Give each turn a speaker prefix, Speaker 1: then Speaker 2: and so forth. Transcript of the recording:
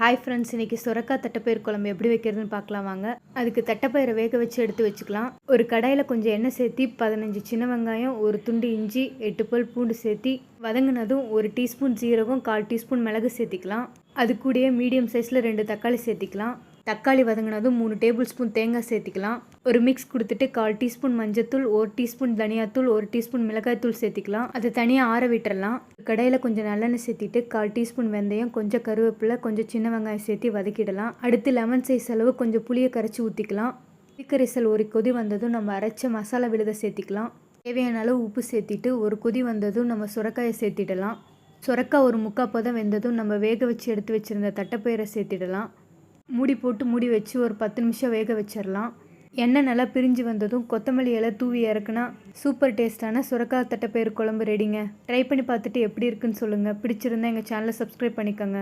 Speaker 1: Hi friends இன்றைக்கி சுரக்காய் தட்டைப்பயிர் குழம்பு எப்படி வைக்கிறதுன்னு பார்க்கலாம் வாங்க. அதுக்கு தட்டைப்பயிரை வேக வச்சு எடுத்து வச்சுக்கலாம். ஒரு கடாயில் கொஞ்சம் எண்ணெய் சேர்த்தி பதினஞ்சு சின்ன வெங்காயம் ஒரு துண்டு இஞ்சி எட்டு பல் பூண்டு சேர்த்தி வதங்கினதும் ஒரு டீஸ்பூன் ஜீரகம் கால் டீஸ்பூன் மிளகு சேர்த்திக்கலாம். அது கூடயே மீடியம் சைஸில் ரெண்டு தக்காளி சேர்த்திக்கலாம். தக்காளி வதங்கினதும் மூணு டேபிள் ஸ்பூன் தேங்காய் சேர்த்திக்கலாம். ஒரு மிக்ஸ் கொடுத்துட்டு கால் டீஸ்பூன் மஞ்சத்தூள் ஒரு டீஸ்பூன் தனியாத்தூள் ஒரு டீஸ்பூன் மிளகாய்த்தூள் சேர்த்திக்கலாம். அதை தனியாக ஆற விட்டுறலாம். கடையில் கொஞ்சம் நல்லெண்ணெய் சேர்த்திட்டு கால் டீஸ்பூன் வெந்தயம் கொஞ்சம் கருவேப்பிலை கொஞ்சம் சின்ன வெங்காயம் சேர்த்து வதக்கிடலாம். அடுத்து லெமன் சைஸ் அளவு கொஞ்சம் புளியை கரைச்சி ஊற்றிக்கலாம் புளிக்கரைசல் ஒரு கொதி வந்ததும் நம்ம அரைச்ச மசாலா விழுதை சேர்த்திக்கலாம். தேவையான அளவு உப்பு சேர்த்திட்டு ஒரு கொதி வந்ததும் நம்ம சுரக்காயை சேர்த்திடலாம். சுரக்காய் ஒரு முக்கால் பதம் வெந்ததும் நம்ம வேக வச்சு எடுத்து வச்சுருந்த தட்டைப்பயிரை சேர்த்திடலாம். மூடி போட்டு மூடி வச்சு ஒரு பத்து நிமிஷம் வேக வச்சிடலாம் எண்ணெய் நல்லா பிரிஞ்சு வந்ததும் கொத்தமல்லி இலை தூவி இறக்குனா சூப்பர் டேஸ்டான சுரக்காய் தட்டைப்பயிறு குழம்பு ரெடிங்க ட்ரை பண்ணி பார்த்துட்டு எப்படி இருக்குன்னு சொல்லுங்கள் பிடிச்சிருந்தா எங்கள் சேனலை சப்ஸ்கிரைப் பண்ணிக்கோங்க.